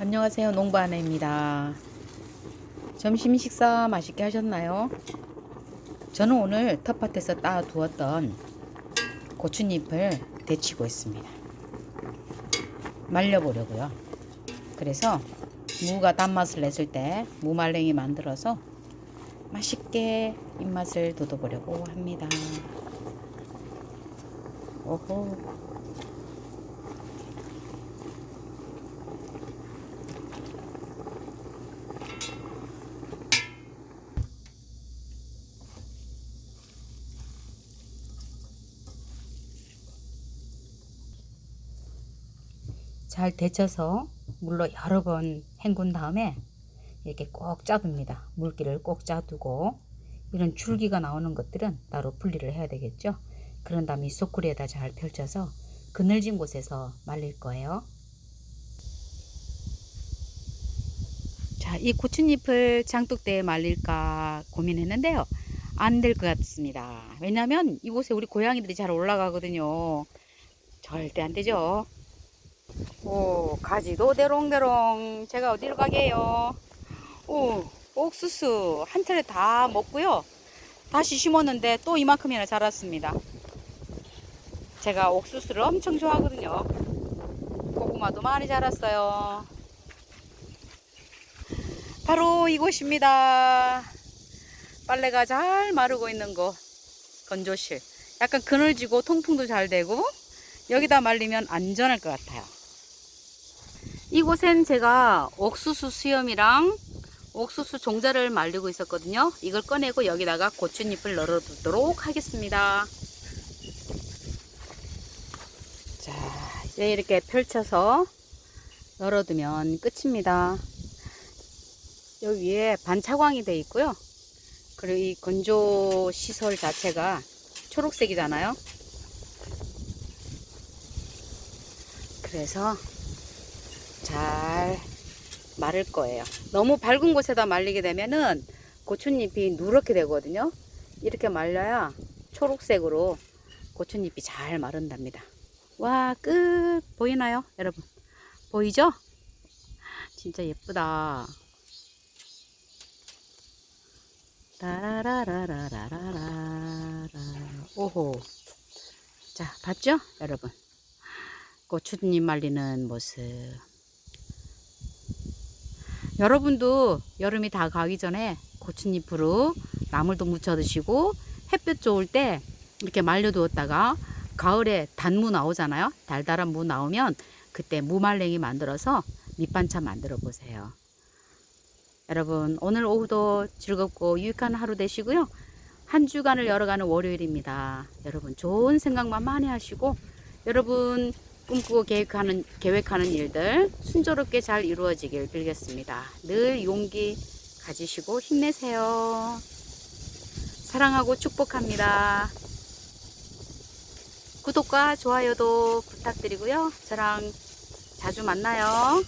안녕하세요. 농부아내입니다. 점심 식사 맛있게 하셨나요? 저는 오늘 텃밭에서 따 두었던 고추잎을 데치고 있습니다. 말려보려고요. 그래서 무가 단맛을 냈을 때 무말랭이 만들어서 맛있게 입맛을 돋워보려고 합니다. 오호. 잘 데쳐서 물로 여러 번 헹군 다음에 이렇게 꼭 짜둡니다. 물기를 꼭 짜두고 이런 줄기가 나오는 것들은 따로 분리를 해야 되겠죠. 그런 다음에 이 소쿠리에다 잘 펼쳐서 그늘진 곳에서 말릴 거예요. 자, 이 고추잎을 장독대에 말릴까 고민했는데요. 안 될 것 같습니다. 왜냐하면 이곳에 우리 고양이들이 잘 올라가거든요. 절대 안 되죠. 오, 가지도 대롱대롱. 제가 어디로 가게요? 오, 옥수수 한 틀에 다 먹고요. 다시 심었는데 또 이만큼이나 자랐습니다. 제가 옥수수를 엄청 좋아하거든요. 고구마도 많이 자랐어요. 바로 이곳입니다. 빨래가 잘 마르고 있는 곳. 건조실. 약간 그늘지고 통풍도 잘 되고 여기다 말리면 안전할 것 같아요. 이곳엔 제가 옥수수 수염이랑 옥수수 종자를 말리고 있었거든요. 이걸 꺼내고 여기다가 고추잎을 널어두도록 하겠습니다. 자, 이제 이렇게 펼쳐서 널어두면 끝입니다. 여기 위에 반차광이 되어 있고요. 그리고 이 건조 시설 자체가 초록색이잖아요. 그래서 잘 마를 거예요. 너무 밝은 곳에다 말리게 되면은 고추잎이 누렇게 되거든요. 이렇게 말려야 초록색으로 고추잎이 잘 마른답니다. 와, 끝 보이나요, 여러분? 보이죠? 진짜 예쁘다. 라라라라라라라. 오호. 자, 봤죠, 여러분? 고추잎 말리는 모습. 여러분도 여름이 다 가기 전에 고추잎으로 나물도 무쳐 드시고 햇볕 좋을 때 이렇게 말려두었다가 가을에 단무 나오잖아요. 달달한 무 나오면 그때 무말랭이 만들어서 밑반찬 만들어 보세요. 여러분 오늘 오후도 즐겁고 유익한 하루 되시고요. 한 주간을 열어가는 월요일입니다. 여러분 좋은 생각만 많이 하시고 여러분 꿈꾸고 계획하는, 계획하는 일들 순조롭게 잘 이루어지길 빌겠습니다. 늘 용기 가지시고 힘내세요. 사랑하고 축복합니다. 구독과 좋아요도 부탁드리고요. 저랑 자주 만나요.